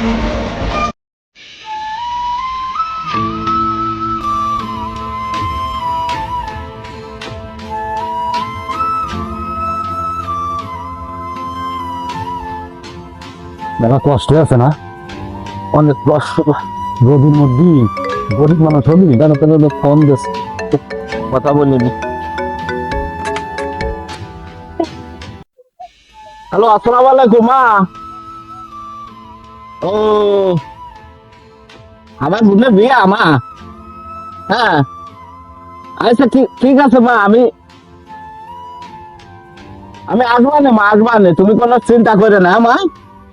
দাদা কষ্ট আছে না? অনেক কষ্ট। রোদির মধ্যে গরিব মানুষ হবি কেন কেন কম দেশ কথা বলিনি। হ্যালো, আসসালাম আলাইকুম, মা। ও। আমার বোনের বিয়ে মা হ্যাঁ। আচ্ছা ঠিক ঠিক আছে মা, আমি আমি আসবানে মা আসবানে তুমি কোনো চিন্তা করে না মা।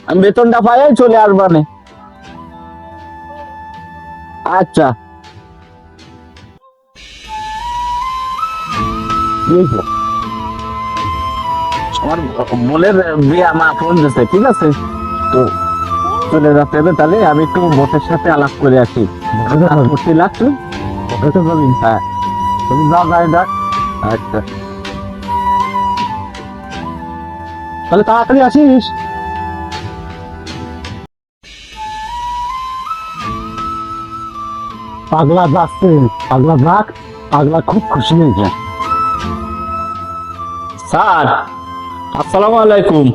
আমি বেতনটা পাই চলে আসবানে। আচ্ছা। আমার বোনের বিয়ে মা ফোন দিচ্ছে ঠিক আছে? তো চলে যাচ্ছে। হবে তাহলে আমি একটু বোটের সাথে আলাপ করে আসি। ভর্তি লাগছে হ্যাঁ। তুমি যাও গাড়ি ডাক। আচ্ছা। তাহলে তাড়াতাড়ি আসিস। পাগলা যাচ্ছে। পাগলা যাক। পাগলা খুব খুশি হয়েছে। স্যার আসসালামু আলাইকুম।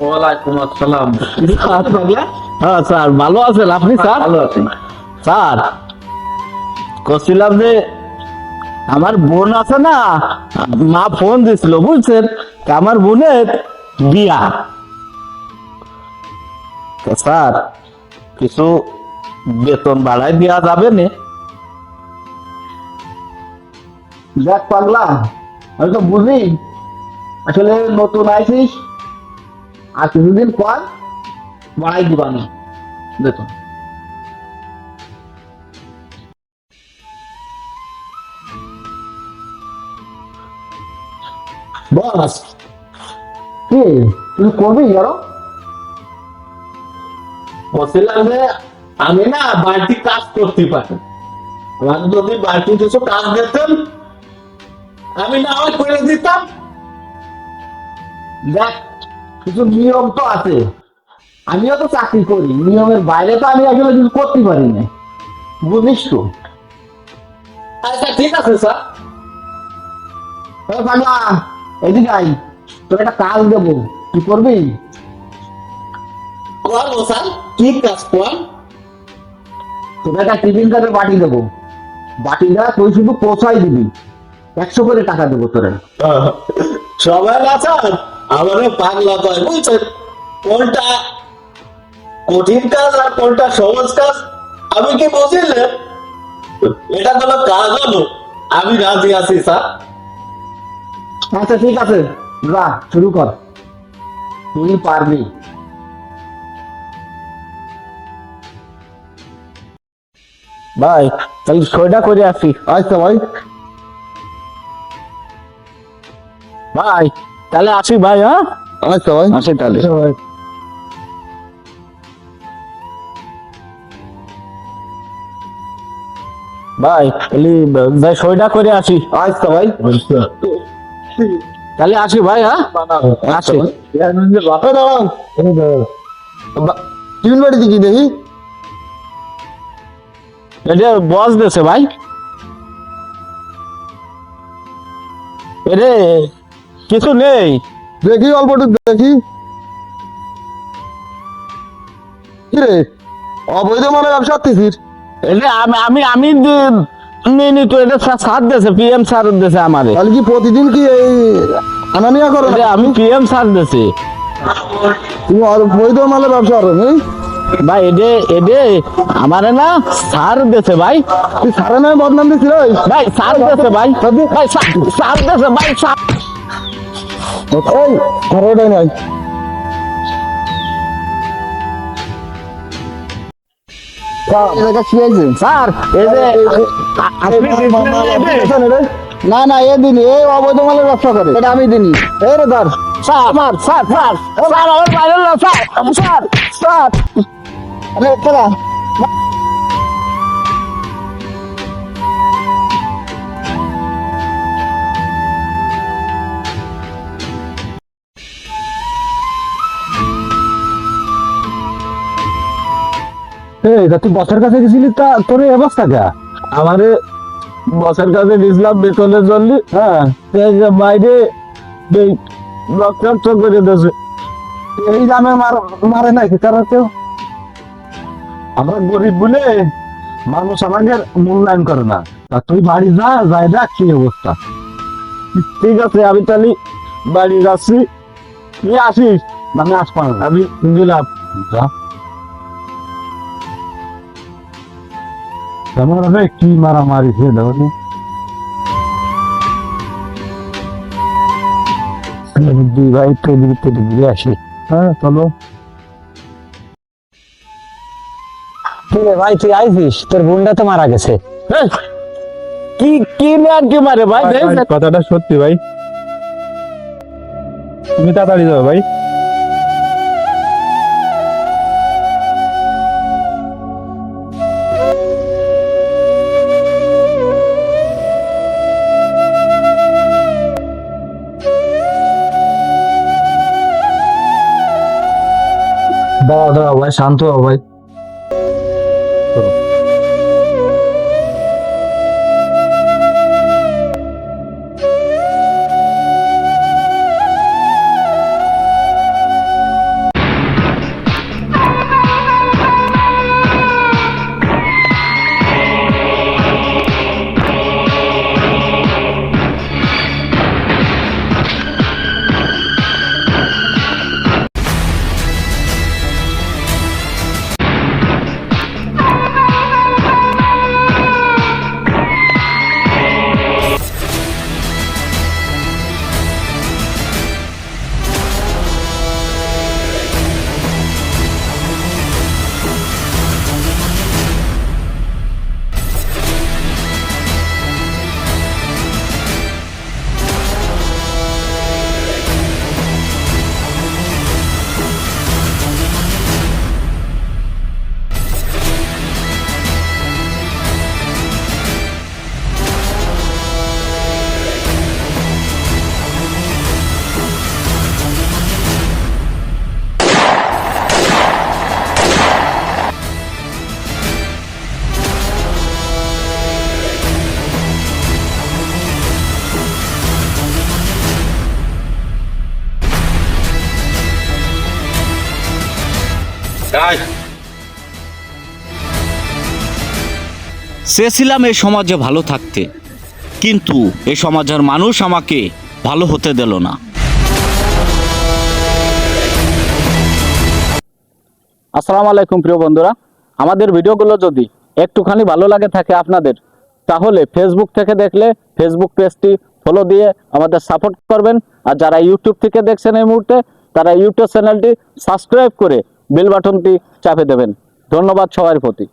ওয়ালাইকুম আসসালাম। হ্যাঁ স্যার ভালো আছেন? আপনি স্যার? ভালো আছি। স্যার করছিলাম যে আমার বোন আছে না মা ফোন দিছিল বুঝছেন? আমার বোনের বিয়া। স্যার কিছু বেতন বাড়াই দেওয়া যাবে না? দেখ পাগলা আমি তো বুঝি। আসলে নতুন আইছিস আর কিছুদিন পর বাড়াই আরও বলছিলাম যে আমি না বাড়তি কাজ করতে পারি। আমার যদি বাড়তি কিছু কাজ দিতেন আমি না হয় করে দিতাম। দেখ, কিছু নিয়ম তো আছে। আমিও তো চাকরি করি নিয়মের বাইরে তো আমি আসলে কিছু করতে পারি না। বুঝিস তো আচ্ছা ঠিক আছে স্যার পাগলা এদিকে আই তোর একটা কাজ দেবো। কি করবি? করব স্যার কি কাজ কর তোর একটা টিফিন কার্ডের বাটি দেবো। বাটিটা তুই শুধু পৌঁছাই দিবি। একশো করে টাকা দেবো তোরে। সবাই না স্যার আমারও পাগলা কয় বুঝছেন? কোনটা কঠিন কাজ আর কোনটা সহজ কাজ? আমি কি বুঝিলে এটা কোনো কাজ হলো? আমি রাজি আছি স্যার। আচ্ছা ঠিক আছে। যা শুরু কর। তুই পারবি। ভাই তাহলে সইটা করে আসি আচ্ছা ভাই। ভাই তাহলে আসি ভাই হ্যাঁ? আচ্ছা ভাই। আসি তাহলে। ভাই তাহলে ভাই সইটা করে আসি। আচ্ছা ভাই। তাহলে আসি ভাই হ্যাঁ? আসি। টিফিন বাড়ি দিকে দেখি? এটা বস দেছে ভাই। এরে কিছু নেই। দেখি অল্প দেখি। কিরে অবৈধ মানে ব্যবসা করতেছিস? এটা আমি আমি আমি দি- তো এটা স্যার দেছে পিএম স্যার দেছে আমারে। তাহলে কি প্রতিদিন কি এই আনানিয়া করো আমি পিএম স্যার দেছে তুমি অবৈধ মালে ব্যবসা করো ভাই এডে এডে আমারে না স্যার দেছে ভাই। তুই সারে নয় বদনাম ওই ভাই স্যার দেছে ভাই। ভাই স্যার দেছে ভাই স্যার। এই ঘরে নাই। স্যার এই যে আপনি না না এ দিনই এই অবৈধ মালের ব্যবসা করে। এটা আমি দিনই। এই রে ধর। স্যার। আমার স্যার স্যার স্যার আমার বাইরে স্যার স্যার স্যার। আরে চলা। এই তা তুই বসের কাছে গেছিলি তা তোর এই অবস্থা কে? আমারে বসের কাছে গেছিলাম বেতনের জন্য। হ্যাঁ। বাইরে এই রক্তাক্ত করে দিয়েছে। এই দামে মারে নাই তারা কেউ? আমরা গরিব বলে মানুষ আমাদের মূল্যায়ন করে না। তা তুই বাড়ি যা যাই দেখ কি অবস্থা। ঠিক আছে আমি তাহলে বাড়ি যাচ্ছি। তুই আসিস মানে আসবা। আমি গেলাম। যা। কেমন হবে কি মারামারি সে দুই ভাই পেদিকে পেদিকে আসি। হ্যাঁ চলো। কিরে ভাই তুই আইছিস? তোর বোনটা তো মারা গেছে। এই, কি কি ম্যান কি মারে ভাই? ভাই, ভাই, কথাটা সত্যি ভাই। তুমি তাড়াতাড়ি যাও ভাই। দাঁড়াও দাঁড়াও ভাই শান্ত হও ভাই চেয়েছিলাম এই সমাজে ভালো থাকতে, কিন্তু এ সমাজের মানুষ আমাকে ভালো হতে দিল না। আসসালামু আলাইকুম প্রিয় বন্ধুরা, আমাদের ভিডিওগুলো যদি একটুখানি ভালো লাগে থাকে আপনাদের, তাহলে ফেসবুক থেকে দেখলে ফেসবুক পেজটি ফলো দিয়ে আমাদের সাপোর্ট করবেন। আর যারা ইউটিউব থেকে দেখছেন এই মুহূর্তে, তারা ইউটিউব চ্যানেলটি সাবস্ক্রাইব করে বেল বাটনটি চাপে দেবেন। ধন্যবাদ সবার প্রতি।